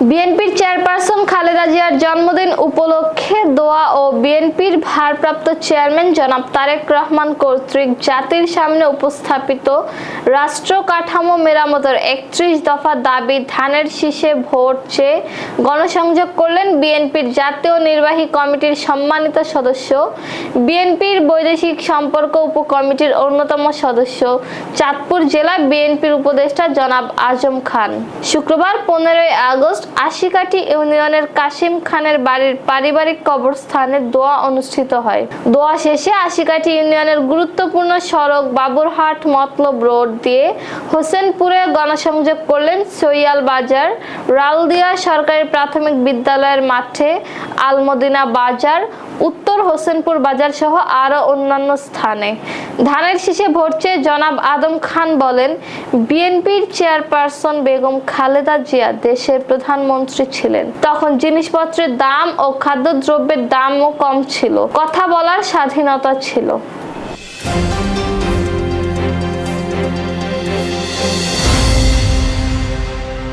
বিএনপির চেয়ারপারসন খালেদা জিয়ার জন্মদিন উপলক্ষে দোয়া ও বিএনপির ভারপ্রাপ্ত চেয়ারম্যান জনাব তারেক রহমান কর্তৃক জাতির সামনে উপস্থাপিত রাষ্ট্র কাঠামো মেরামতের একত্রিশ দফা দাবি ধানের শীষে ভোট চেয়ে গণসংযোগ করলেন বিএনপির জাতীয় নির্বাহী কমিটির সম্মানিত সদস্য, বিএনপির বৈদেশিক সম্পর্ক উপকমিটির অন্যতম সদস্য, চাঁদপুর জেলা বিএনপির উপদেষ্টা জনাব আজম খান। শুক্রবার পনেরোই আগস্ট আশিকাঠি ইউনিয়নের কাশিম খানের বাড়ির পারিবারিক কবরস্থানে দোয়া অনুষ্ঠিত হয়। দোয়া শেষে আশিকাটি ইউনিয়নের গুরুত্বপূর্ণ সড়ক বাবুরহাট মতলব রোড দিয়ে হোসেনপুরে গণসংযোগ করলেন সৈয়াল বাজার রালদিয়া সরকারি প্রাথমিক বিদ্যালয়ের মাঠে আলমদিনা বাজার, উত্তর হোসেনপুর বাজার সহ আরও অন্যান্য স্থানে। ধানের শীষে চেয়ে জনাব আদম খান বলেন, বিএনপির চেয়ারপারসন বেগম খালেদা জিয়া দেশের প্রধানমন্ত্রী ছিলেন। তখন জিনিসপত্রের দাম ও খাদ্যদ্রব্যের দামও কম ছিল। কথা বলার স্বাধীনতা ছিল।